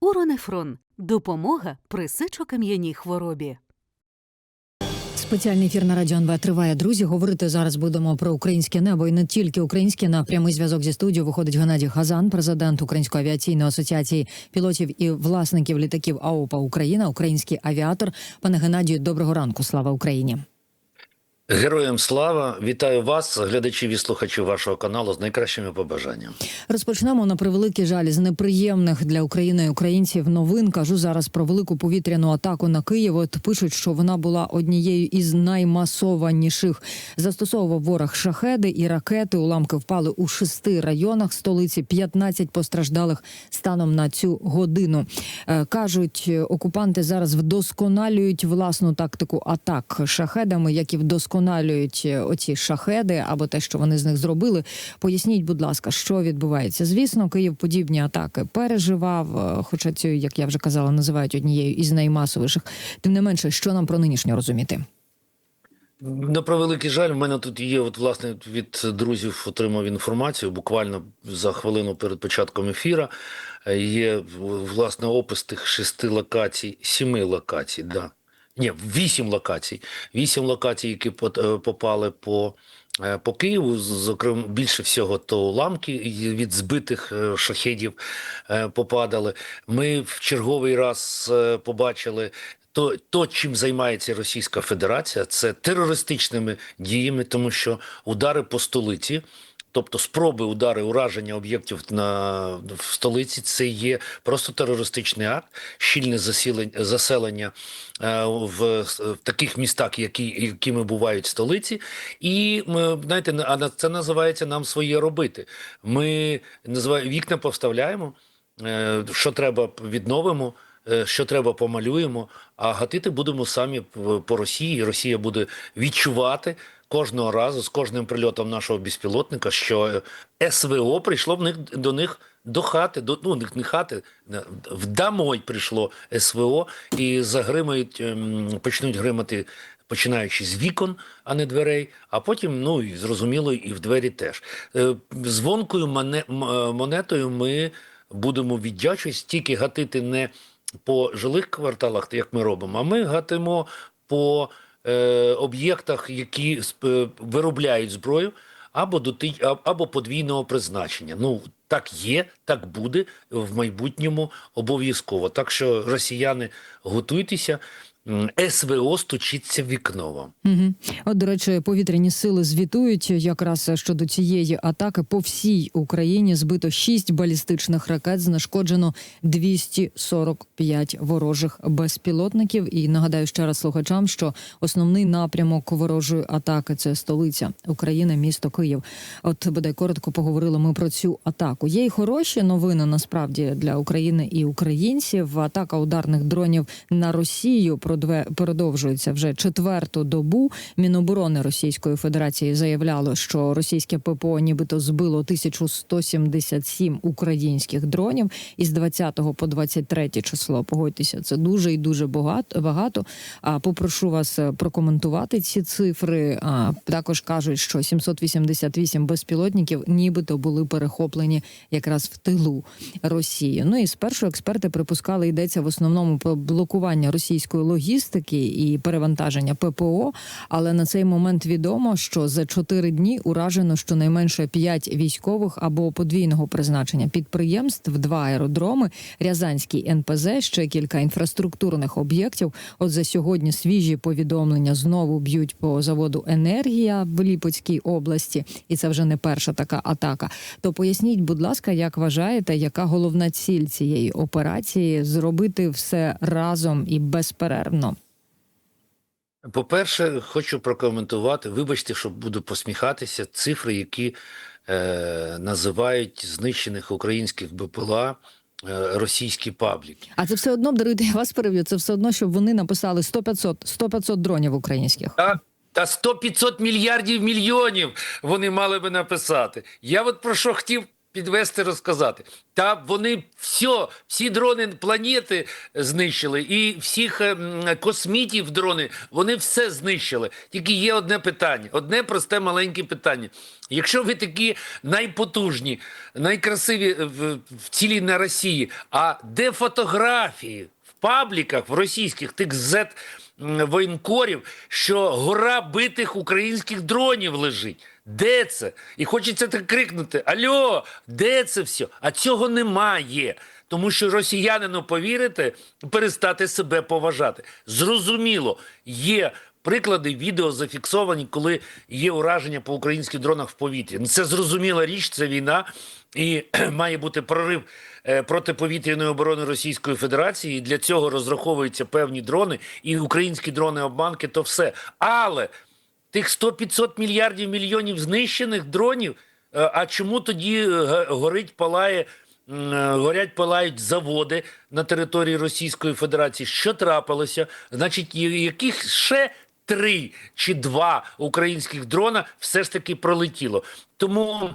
Уронефрон допомога при сечокам'яній хворобі. Спеціальний ефір на радіо НВ триває. Друзі, говорити зараз будемо про українське небо і не тільки українське. На прямий зв'язок зі студією виходить Геннадій Хазан, президент Української авіаційної асоціації пілотів і власників літаків АОПА Україна, український авіатор. Пане Геннадію, доброго ранку. Слава Україні! Героям слава, вітаю вас, глядачів і слухачів вашого каналу з найкращими побажаннями. Розпочнемо на превеликий жаль з неприємних для України і українців новин. Кажу зараз про велику повітряну атаку на Київ. От пишуть, що вона була однією із наймасованіших. Застосовував ворог шахеди і ракети. Уламки впали у шести районах столиці. 15 постраждалих станом на цю годину. Е, Кажуть, окупанти зараз вдосконалюють власну тактику атак шахедами, як і вдосконалюють оці шахеди або те, що вони з них зробили. Поясніть, будь ласка, що відбувається. Звісно, Київ подібні атаки переживав, е, хоча цю, як я вже казала, називають однією із наймасовіших. Тим не менше, що нам про нинішнє розуміти. На превеликий жаль, в мене тут є, от, власне, від друзів отримав інформацію буквально за хвилину перед початком ефіра. Е, Є власне опис тих шести локацій, сіми локацій, да. Ні, вісім локацій. Вісім локацій, які е, попали по, е, по Києву. Зокрема, більше всього то уламки від збитих е, шахедів попадали. Ми в черговий раз побачили. То, то, чим займається Російська Федерація, це терористичними діями, тому що удари по столиці, тобто спроби удари ураження об'єктів на в столиці, це є просто терористичний акт, щільне засілення заселення е, в, в таких містах, які, якими бувають столиці. І ми знаєте, на- а це називається нам своє робити. Ми називаємо вікна повставляємо. е, Що треба відновимо, е, що треба помалюємо, а гатити будемо самі по Росії. Росія буде відчувати кожного разу з кожним прильотом нашого безпілотника, що СВО прийшло в них до них до хати, до ну не хати, в домой прийшло СВО і загримають, ем, почнуть гримати. Починаючи з вікон, а не дверей, а потім, ну і зрозуміло, і в двері теж. Е, Звонкою е, монетою ми будемо віддячуватись, тільки гатити не по жилих кварталах, як ми робимо, а ми гатимо по е, об'єктах, які сп- виробляють зброю, або а- або подвійного призначення. Ну так є, так буде в майбутньому обов'язково. Так що росіяни готуйтеся. СВО стучиться в вікно вам. Угу. От, до речі, повітряні сили звітують якраз щодо цієї атаки по всій Україні збито 6 балістичних ракет, знешкоджено 245 ворожих безпілотників. І нагадаю ще раз слухачам, що основний напрямок ворожої атаки це столиця України, місто Київ. От бодай коротко поговорили ми про цю атаку. Є й хороші новини насправді для України і українців. Атака ударних дронів на Росію продве- продовжується вже четверту добу. Міноборони Російської Федерації заявляло, що російське ППО нібито збило 1177 українських дронів із 20 по 23 число. Погодьтеся, це дуже і дуже багато. багато. А попрошу вас е, прокоментувати ці цифри. А також кажуть, що 788 безпілотників нібито були перехоплені якраз в тилу Росії. Ну і спершу експерти припускали, йдеться в основному про блокування російської логістики і перевантаження ППО. Але на цей момент відомо, що за чотири дні уражено щонайменше п'ять військових або подвійного призначення підприємств, два аеродроми, Рязанський НПЗ, ще кілька інфраструктурних об'єктів. От за сьогодні свіжі повідомлення знову б'ють по заводу енергія в Ліпецькій області, і це вже не перша така атака. То поясніть, будь ласка, як вважаєте, яка головна ціль цієї операції зробити все разом і безперервно? По-перше, хочу прокоментувати. Вибачте, що буду посміхатися. Цифри, які е, називають знищених українських БПЛА е, російські пабліки. А це все одно даруйте, я вас переб'ю. Це все одно, щоб вони написали 100-500 100-500 дронів українських. Та, та 100-500 мільярдів мільйонів вони мали би написати. Я от про що хотів підвести, розказати. Та вони все, всі дрони планети знищили, і всіх е, космітів дрони, вони все знищили. Тільки є одне питання, одне просте маленьке питання. Якщо ви такі найпотужні, найкрасиві е, в, в цілій на Росії, а де фотографії в пабліках, в російських тих Z воєнкорів, що гора битих українських дронів лежить? Де це? І хочеться так крикнути: Альо, де це все? А цього немає. Тому що росіянину повірите, перестати себе поважати. Зрозуміло, є приклади відео зафіксовані, коли є ураження по українських дронах в повітрі. Ну, Це зрозуміла річ, це війна, і має бути прорив е, протиповітряної оборони Російської Федерації. І для цього розраховуються певні дрони, і українські дрони-обманки, то все. Але тих 100-500 мільярдів мільйонів знищених дронів. е, А чому тоді е, горить, палає, е, горять, палають заводи на території Російської Федерації? Що трапилося? Значить, яких ще три чи два українських дрона все ж таки пролетіло. Тому.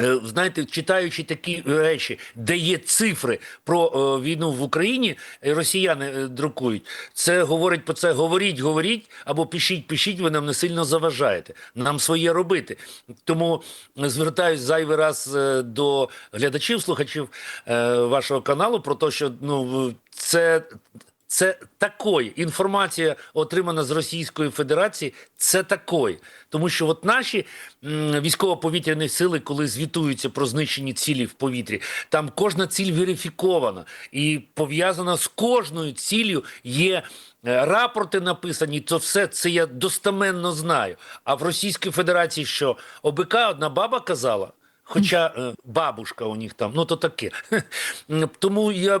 Е, Знаєте, читаючи такі речі, де є цифри про е, війну в Україні, е, росіяни е, друкують. Це говорить про це. Говоріть, говоріть, або пишіть, пишіть. Ви нам не сильно заважаєте. Нам своє робити. Тому звертаюсь зайвий раз е, до глядачів, слухачів е, вашого каналу про те, що ну це. Це такої інформація, отримана з Російської Федерації, це такої. Тому що от наші військово-повітряні сили, коли звітуються про знищені цілі в повітрі, там кожна ціль верифікована і пов'язана з кожною ціллю є. е, Рапорти написані, то все це я достеменно знаю. А в Російській Федерації що ОБК одна баба казала, Хоча е, бабушка у них там, ну то таке. Тому я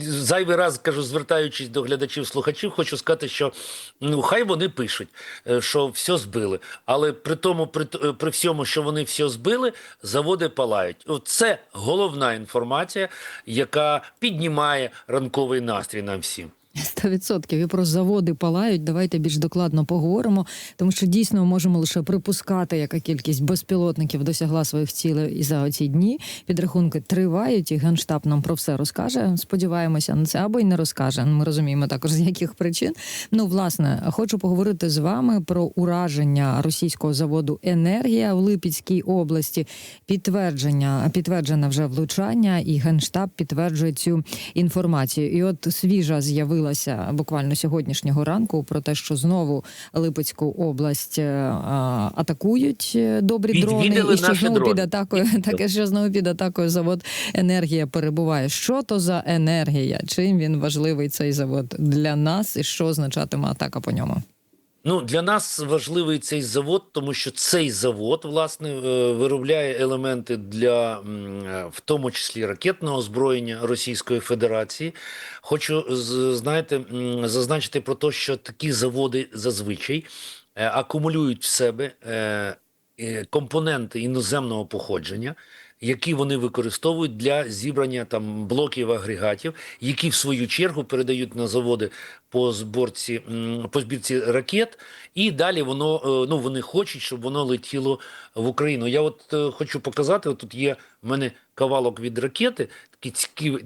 зайвий раз кажу, звертаючись до глядачів, слухачів, хочу сказати, що ну хай вони пишуть, е, що все збили. Але при тому, при, е, при всьому, що вони все збили, заводи палають. От Це головна інформація, яка піднімає ранковий настрій нам всім. Сто відсотків і про заводи палають. Давайте більш докладно поговоримо, тому що дійсно можемо лише припускати, яка кількість безпілотників досягла своїх цілей і за ці дні. Підрахунки тривають, і генштаб нам про все розкаже. Сподіваємося на це або й не розкаже. Ми розуміємо також з яких причин. Ну, власне, хочу поговорити з вами про ураження російського заводу Енергія в Липецькій області. Підтвердження підтверджене вже влучання, і генштаб підтверджує цю інформацію. І от свіжа з'явилася буквально сьогоднішнього ранку про те, що знову Липецьку область е, а, атакують е, добрі дрони, і що знову дрони. під атакою, таке що знову під атакою завод енергія перебуває. Що то за енергія? Чим він важливий цей завод для нас, і що означатиме атака по ньому? Ну, для нас важливий цей завод, тому що цей завод власне е, виробляє елементи для е, в тому числі ракетного озброєння Російської Федерації. Хочу знаєте, зазначити про те, що такі заводи зазвичай е, акумулюють в себе компоненти іноземного походження. Які вони використовують для зібрання там блоків агрегатів, які в свою чергу передають на заводи по зборці по збірці ракет, і далі воно е, ну вони хочуть, щоб воно летіло в Україну. Я от е, хочу показати. От тут є в мене кавалок від ракети,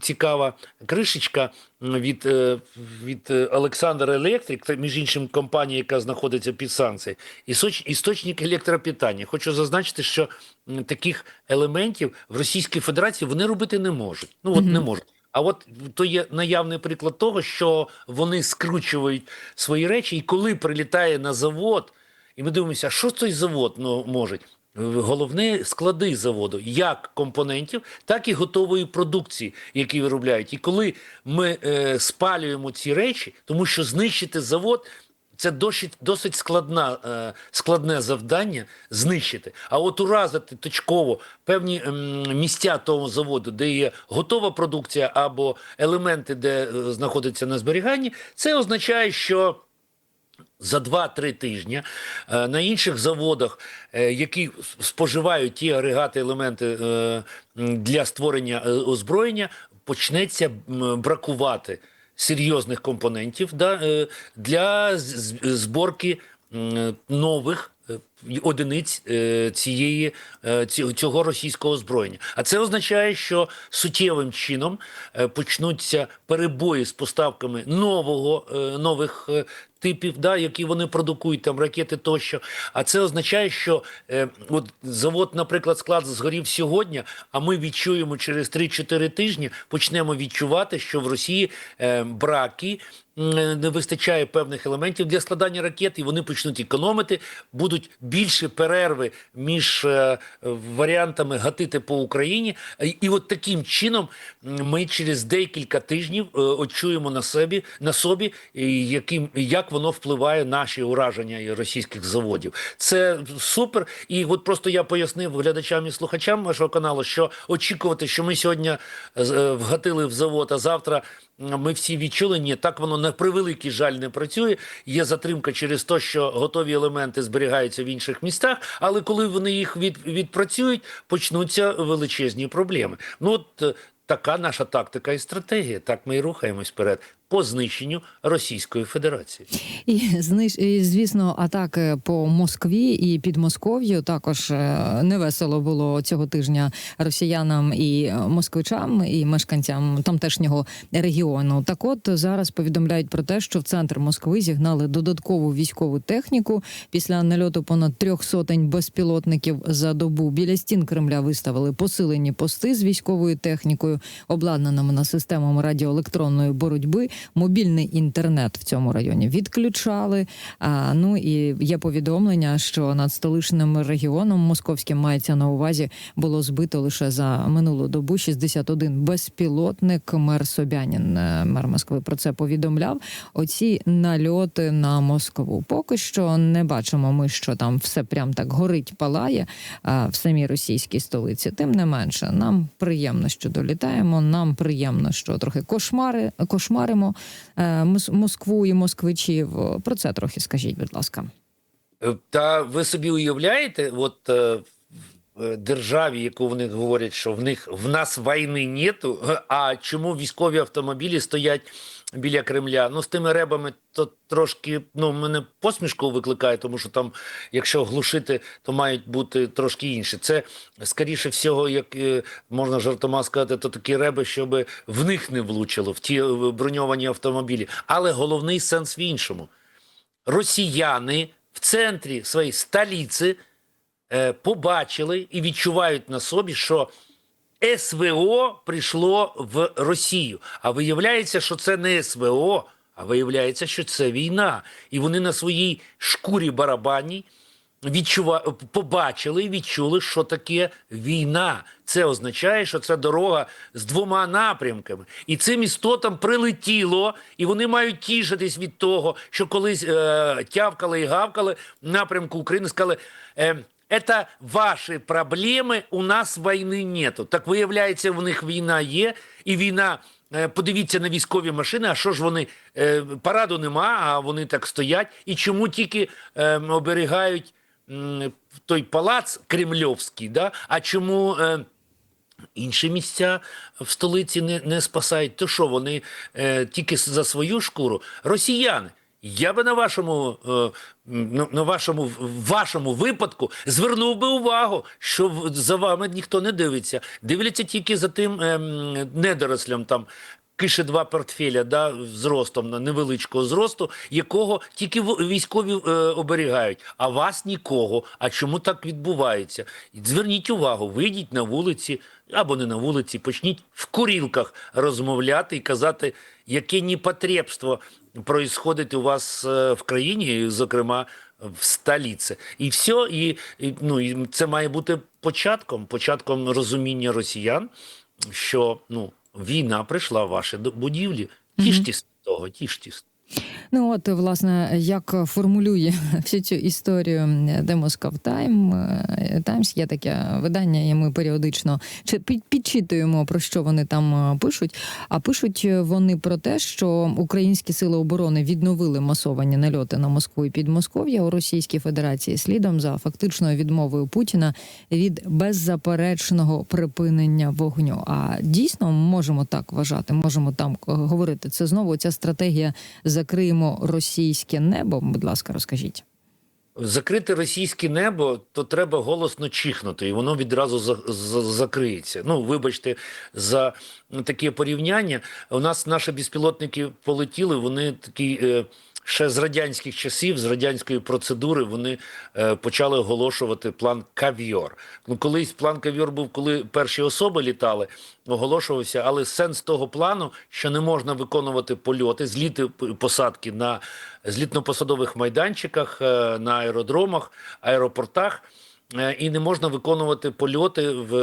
цікава кришечка від, е, від е, Олександр Електрик, між іншим компанія, яка знаходиться під санкцією, істочник електропітання. Хочу зазначити, що таких елементів в Російській Федерації вони робити не можуть. Ну от не можуть. А от то є наявний приклад того, що вони скручують свої речі, і коли прилітає на завод, і ми дивимося, що цей завод ну, може? Головне склади заводу, як компонентів, так і готової продукції, які виробляють. І коли ми е, спалюємо ці речі, тому що знищити завод це досить, досить складна, е, складне завдання знищити. А от уразити точково певні ем, місця того заводу, де є готова продукція або елементи, де е, знаходиться на зберіганні, це означає, що за 2-3 тижні е, на інших заводах, е, які споживають ті агрегати, елементи е, для створення озброєння, почнеться бракувати серйозних компонентів для зборки нових одиниць е, цієї е, цього російського озброєння. А це означає, що суттєвим чином е, почнуться перебої з поставками нового нових. Типів, да, які вони продукують, там ракети тощо. А це означає, що е, от завод, наприклад, склад згорів сьогодні, а ми відчуємо через 3-4 тижні, почнемо відчувати, що в Росії е, браки. Не вистачає певних елементів для складання ракет, і вони почнуть економити. Будуть більше перерви між е, варіантами гатити по Україні. І, от таким чином ми через декілька тижнів е, очуємо на собі на собі, яким як воно впливає наші ураження російських заводів. Це супер. І от просто я пояснив глядачам і слухачам вашого каналу, що очікувати, що ми сьогодні е, вгатили в завод, а завтра. Ми всі відчули, ні, так воно на превеликий жаль не працює. Є затримка через те, що готові елементи зберігаються в інших містах, але коли вони їх від, відпрацюють, почнуться величезні проблеми. Ну от е, така наша тактика і стратегія. Так ми і рухаємось вперед по знищенню Російської Федерації. І і, звісно, атаки по Москві і Підмосков'ю також е, невесело було цього тижня росіянам і е, москвичам, і мешканцям тамтешнього регіону. Так, от зараз повідомляють про те, що в центр Москви зігнали додаткову військову техніку після нальоту понад трьох сотень безпілотників за добу. Біля стін Кремля виставили посилені пости з військовою технікою, обладнаними на системами радіоелектронної боротьби. Мобільний інтернет в цьому районі відключали. А, ну і є повідомлення, що над столичним регіоном московським мається на увазі було збито лише за минулу добу 61 безпілотник. Мер Собянін, е, мер Москви, про це повідомляв. Оці нальоти на Москву. Поки що не бачимо ми, що там все прям так горить, палає а, в самій російській столиці. Тим не менше, нам приємно, що долітаємо. Нам приємно, що трохи кошмари кошмаримо е, Москву і москвичів. Про це трохи скажіть, будь ласка. Е, Та ви собі уявляєте, от е, державі, яку вони говорять, що в них в нас війни нету. е, А чому військові автомобілі стоять біля Кремля? Ну з тими ребами то трошки ну мене посмішку викликає, тому що там, якщо глушити, то мають бути трошки інші. Це скоріше всього, як е, можна жартома сказати, то такі реби, щоб в них не влучило в ті е, броньовані автомобілі. Але головний сенс в іншому росіяни в центрі своєї столиці е, побачили і відчувають на собі, що СВО прийшло в Росію. А виявляється, що це не СВО, а виявляється, що це війна. І вони на своїй шкурі барабанній відчува... побачили і відчули, що таке війна. Це означає, що це дорога з двома напрямками. І цим істотам прилетіло, і вони мають тішитись від того, що колись е, тявкали і гавкали напрямку України, сказали. Е, это ваші проблеми, у нас війни нету. Так виявляється, в них війна є, і війна. е, Подивіться на військові машини. А що ж вони е, параду нема? А вони так стоять. І чому тільки е, оберігають той палац кремльовський? Да? А чому е, інші місця в столиці не, не спасають? То що вони е, тільки за свою шкуру? Росіяни. Я би на вашому, е, на, вашому, вашому випадку звернув би увагу, що за вами ніхто не дивиться. Дивляться тільки за тим ем, недорослям там. Кише два портфеля да, зростом на невеличкого зросту, якого тільки військові е, оберігають, а вас нікого. А чому так відбувається? Зверніть увагу, вийдіть на вулиці або не на вулиці, почніть в курілках розмовляти і казати, яке непотребство происходить у вас е, в країні, зокрема в столиці. І все, і, і, ну, і це має бути початком, початком розуміння росіян, що ну, війна прийшла в ваші будівлі. mm -hmm. того, тіштесь. Ну от власне, як формулює всю цю історію Демоскав Тайм е, Таймс, є таке видання, і ми періодично чи підчитуємо про що вони там е, пишуть. А пишуть вони про те, що українські сили оборони відновили масовані нальоти на Москву і Підмосков'я у Російській Федерації слідом за фактичною відмовою Путіна від беззаперечного припинення вогню. А дійсно можемо так вважати, можемо там е, говорити. Це знову ця стратегія закриємо російське небо. Будь ласка, розкажіть. Закрити російське небо, то треба голосно чихнути, і воно відразу за, за- закриється. Ну, вибачте, за таке порівняння. У нас наші безпілотники полетіли, вони такі. Е, Ще з радянських часів, з радянської процедури, вони е, почали оголошувати план кав'йор. Ну, колись план кав'йор був, коли перші особи літали, оголошувався, але сенс того плану, що не можна виконувати польоти, зліти посадки на злітно-посадових майданчиках, е, на аеродромах, аеропортах, е, і не можна виконувати польоти в,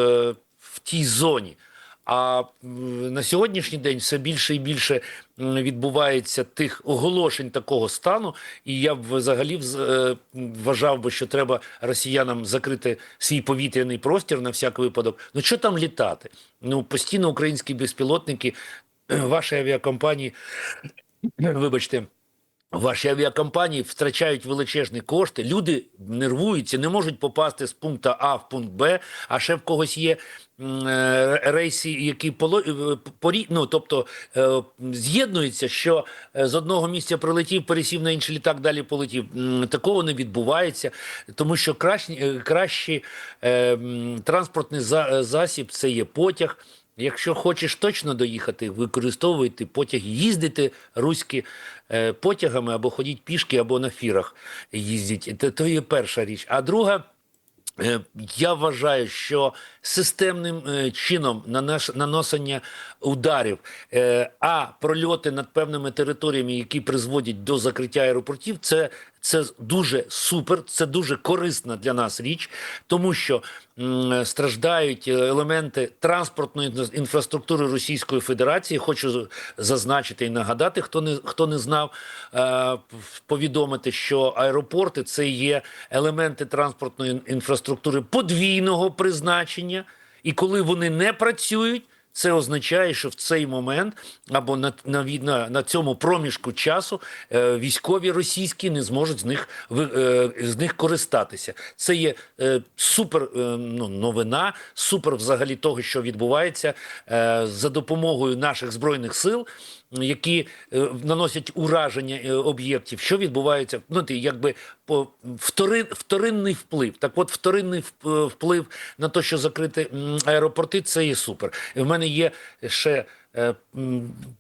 в тій зоні. А на сьогоднішній день все більше і більше відбувається тих оголошень такого стану, і я б взагалі вз- е, вважав би, що треба росіянам закрити свій повітряний простір на всяк випадок. Ну що там літати? Ну постійно українські безпілотники, ваші авіакомпанії, вибачте. Ваші авіакомпанії втрачають величезні кошти. Люди нервуються, не можуть попасти з пункту А в пункт Б. А ще в когось є е, рейси, які поло... е, ну, тобто е, з'єднуються, що з одного місця прилетів, пересів на інший літак, далі полетів. Такого не відбувається, тому що кращий, кращий транспортний за- засіб це є потяг. Якщо хочеш точно доїхати, використовуйте потяг, їздите руські потягами або ходіть пішки, або на фірах їздіть. Це то є перша річ. А друга. Е, Я вважаю, що системним е, чином наносення ударів, е, а прольоти над певними територіями, які призводять до закриття аеропортів, це, це дуже супер, це дуже корисна для нас річ, тому що страждають е, елементи транспортної інфраструктури Російської Федерації. Хочу зазначити і нагадати, хто не хто не знав, е, повідомити, що аеропорти це є елементи транспортної інфраструктури подвійного призначення, і коли вони не працюють. Це означає, що в цей момент або на, на, на, на цьому проміжку часу е, військові російські не зможуть з них е, з них користатися. Це є е, супер е, ну, новина, супер взагалі того, що відбувається е, за допомогою наших збройних сил, які е, наносять ураження е, об'єктів. Що відбувається? Ну, ти якби по втори, вторинний вплив. Так, от вторинний вплив на те, що закрити аеропорти, це є супер. І в мене є ще е,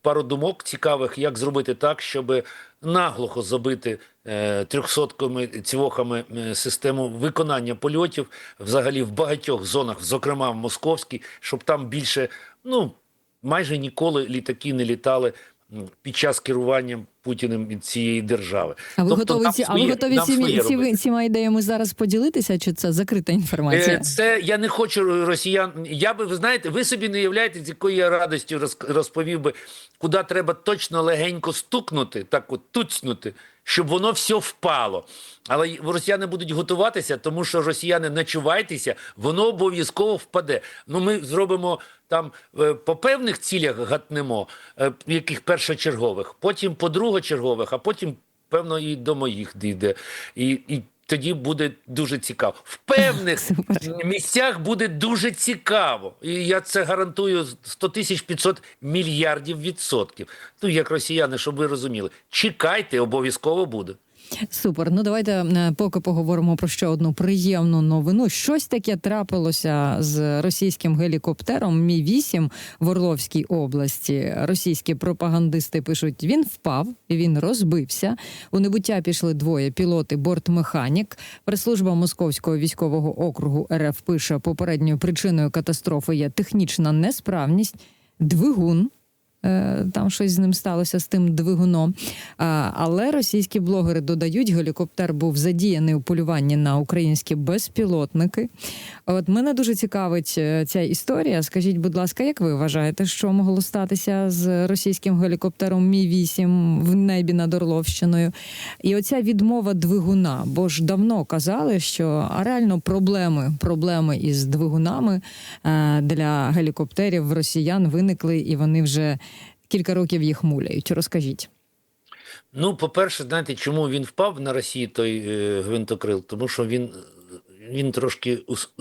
пару думок цікавих, як зробити так, щоб наглухо забити е, трьохсотками цівохами е, систему виконання польотів взагалі в багатьох зонах, зокрема в Московській, щоб там більше, ну майже ніколи літаки не літали під час керування Путіним від цієї держави. А ви Тобто готові ці, а ви готові ці, ці, цими ідеями зараз поділитися? Чи це закрита інформація? Е, Це я не хочу росіян. Я би ви знаєте, ви собі не уявляєте, з якою я радістю розповів би, куди треба точно легенько стукнути, так от туцнути, щоб воно все впало. Але росіяни будуть готуватися, тому що росіяни начувайтеся, воно обов'язково впаде. Ну ми зробимо там е, по певних цілях гатнемо, е, яких першочергових, потім по другочергових, а потім певно і до моїх дійде. І, і тоді буде дуже цікаво. В певних місцях буде дуже цікаво. І я це гарантую 100 тисяч 500 мільярдів відсотків. Ну, як росіяни, щоб ви розуміли. Чекайте, обов'язково буде. Супер. Ну давайте е, поки поговоримо про ще одну приємну новину. Щось таке трапилося з російським гелікоптером Мі 8 в Орловській області. Російські пропагандисти пишуть: він впав, він розбився. У небуття пішли двоє пілоти, бортмеханік. Прес-служба Московського військового округу РФ пише: попередньою причиною катастрофи є технічна несправність. Двигун Там щось з ним сталося з тим двигуном. Але російські блогери додають, гелікоптер був задіяний у полюванні на українські безпілотники. От мене дуже цікавить е, ця історія. Скажіть, будь ласка, як ви вважаєте, що могло статися з російським гелікоптером Мі 8 в небі над Орловщиною? І оця відмова двигуна, бо ж давно казали, що а реально проблеми, проблеми із двигунами е, для гелікоптерів росіян виникли, і вони вже кілька років їх муляють. Розкажіть. Ну, по-перше, знаєте, чому він впав на Росії той е, гвинтокрил? Тому що він, він трошки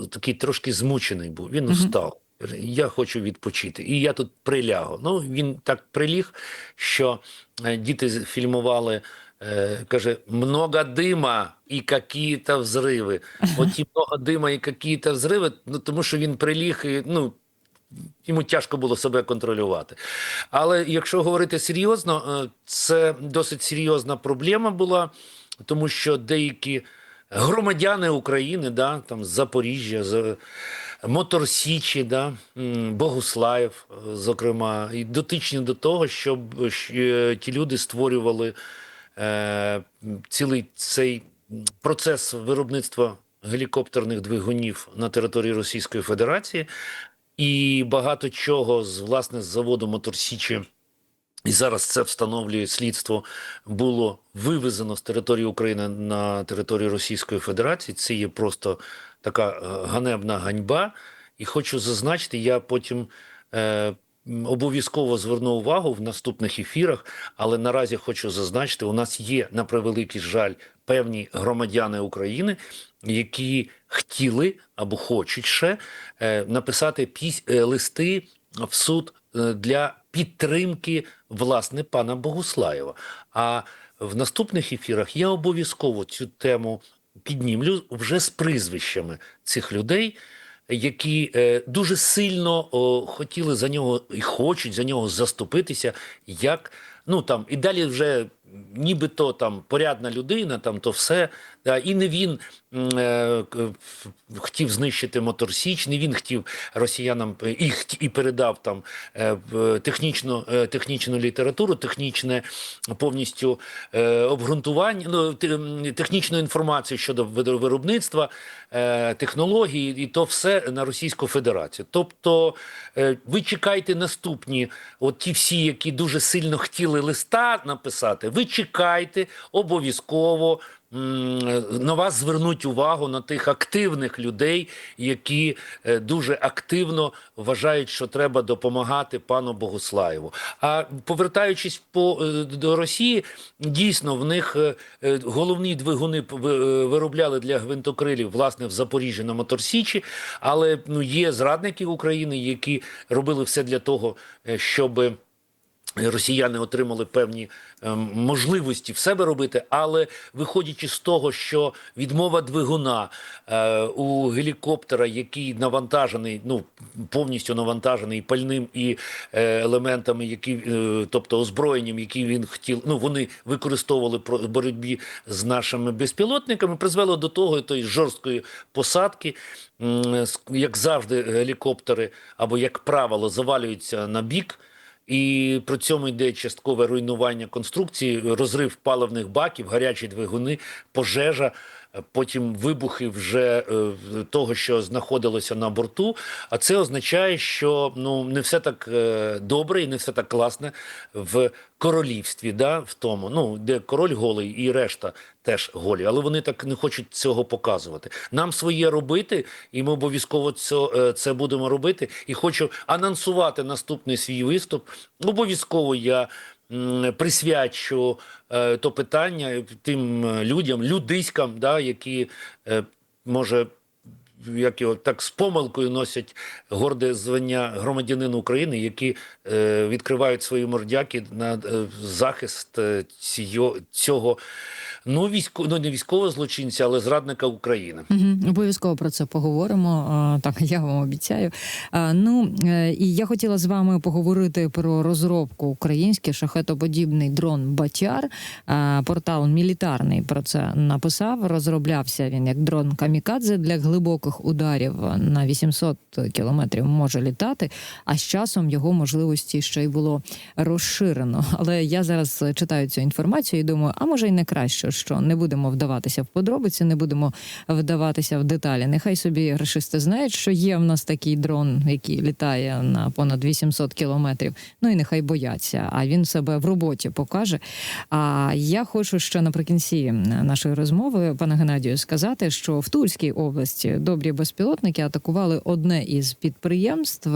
такий трошки змучений був. Він устав. Я хочу відпочити. І я тут прилягу. Ну, він так приліг, що е, діти фільмували Е, каже, много дима і какие-то взриви. От ті много дима і какие-то взриви, ну тому що він приліг і ну. Йому тяжко було себе контролювати. Але якщо говорити серйозно, е, це досить серйозна проблема була, тому що деякі громадяни України, да, там з Запоріжжя, Мотор Січі, да, м, Богуслаїв, е, зокрема, і дотичні до того, щоб е, ті люди створювали е, цілий цей процес виробництва гелікоптерних двигунів на території Російської Федерації, і багато чого з власне з заводу Мотор Січі. І зараз це встановлює слідство. Було вивезено з території України на територію Російської Федерації. Це є просто така е, ганебна ганьба. І хочу зазначити, я потім е, обов'язково зверну увагу в наступних ефірах, але наразі хочу зазначити: у нас є на превеликий жаль певні громадяни України, які хотіли або хочуть ще е, написати піс... е, листи в суд е, для підтримки власне пана Богуслаєва. А в наступних ефірах я обов'язково цю тему піднімлю вже з прізвищами цих людей, які е, дуже сильно хотіли за нього і хочуть за нього заступитися, як ну там і далі вже нібито там порядна людина, там то все. Да, і не він е, хотів знищити Мотор Січ, не він хотів росіянам е, і, і передав там е, технічну, е, технічну літературу, технічне повністю е, обґрунтування, ну, те- технічну інформацію щодо виробництва, е, технології, і то все на Російську Федерацію. Тобто е, ви чекайте наступні, от ті всі, які дуже сильно хотіли листа написати, ви чекайте обов'язково. На вас звернуть увагу на тих активних людей, які е, дуже активно вважають, що треба допомагати пану Богуслаєву. А повертаючись по е, до Росії, дійсно в них е, головні двигуни виробляли для гвинтокрилів власне в Запоріжжі на Моторсічі, але ну є зрадники України, які робили все для того, щоби росіяни отримали певні ем, можливості в себе робити, але виходячи з того, що відмова двигуна е, у гелікоптера, який навантажений, ну повністю навантажений пальним і е, елементами, які, е, тобто озброєнням, які він хотів, ну вони використовували про боротьбі з нашими безпілотниками, призвело до того тої жорсткої посадки. Як завжди, гелікоптери або як правило завалюються на бік. І при цьому йде часткове руйнування конструкції, розрив паливних баків, гарячі двигуни, пожежа, потім вибухи вже е, того, що знаходилося на борту. А це означає, що ну не все так е, добре і не все так класне в королівстві, да, в тому, ну де король голий і решта теж голі, але вони так не хочуть цього показувати. Нам своє робити, і ми обов'язково це, це будемо робити. І хочу анонсувати наступний свій виступ. Обов'язково я присвячу е, то питання тим е, людям, людиськам, да, які е, може. Як його так з помилкою носять горде звання громадянин України, які е, відкривають свої мордяки на е, захист цього, цього ну військо, ну не військового злочинця, але зрадника України. Мгм, Обов'язково про це поговоримо. Так, я вам обіцяю. Ну е, і я хотіла з вами поговорити про розробку український шахетоподібний дрон Батяр. Портал мілітарний про це написав. Розроблявся він як дрон камікадзе для глибоких ударів на 800 кілометрів може літати. А з часом його можливості ще й було розширено. Але я зараз читаю цю інформацію і думаю, а може й не краще, що не будемо вдаватися в подробиці, не будемо вдаватися в деталі. Нехай собі рашисти знають, що є в нас такий дрон, який літає на понад 800 кілометрів. Ну і нехай бояться. А він себе в роботі покаже. А я хочу ще наприкінці нашої розмови, пане Геннадію, сказати, що в Тульській області до недобрі безпілотники атакували одне із підприємств.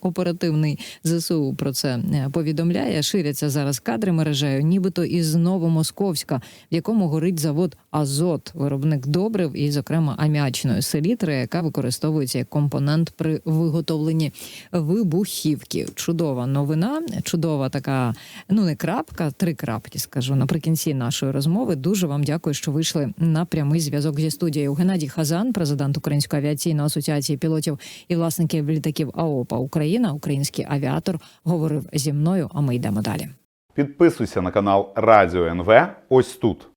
Оперативний ЗСУ про це повідомляє. Ширяться зараз кадри мережею, нібито із Новомосковська, в якому горить завод Азот, виробник добрив і, зокрема, аміачної селітри, яка використовується як компонент при виготовленні вибухівки. Чудова новина, чудова така, ну не крапка, три крапки скажу наприкінці нашої розмови. Дуже вам дякую, що вийшли на прямий зв'язок зі студією. Геннадій Хазан, президент Української авіаційної асоціації пілотів і власників літаків АОПА Україна, український авіатор, говорив зі мною. А ми йдемо далі. Підписуйся на канал Радіо НВ ось тут.